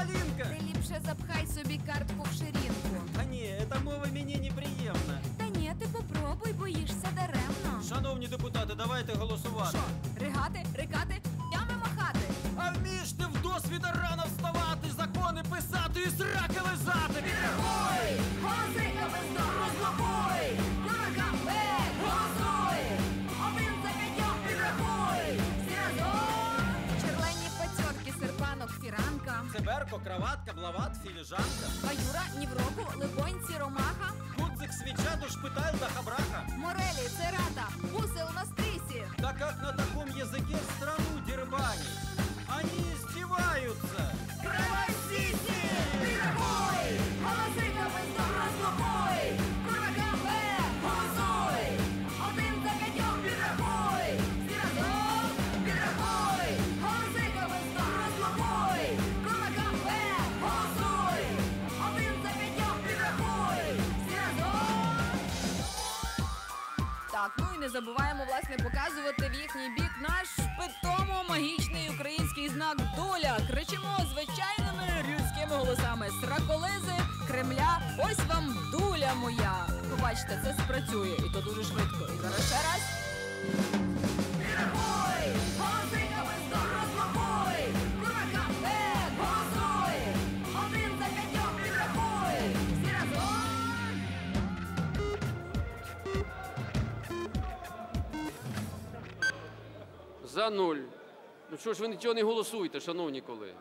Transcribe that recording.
Малинка. Ти ліпше запхай собі картку в ширинку. Та ні, эта мова мені неприємна. Та ні, ти попробуй, боїшся даремно. Шановні депутати, давайте голосувати. Що, ригати, рикати, писати і сраки без голосуй, один за п'ятьох підрахуй, всі разом. Черлені пацьорки, серпанок, фіранка, Циберко, краватка, блават, філіжанка. баюра, нівроку, либонці, ромаха, Гудзик, свеча, до шпиталь, до хабраха. морелі, церата, гусел на стрісі. Да как на таком языке страну не забуваємо власне показувати в їхній бік наш питомо магічний український знак доля. Кричимо звичайними людськими голосами Сраколизи, Кремля, ось вам дуля моя. Побачите, це спрацює, і то дуже швидко. І зараз ще раз. За нуль. Ну що ж ви нічого не голосуєте, шановні колеги?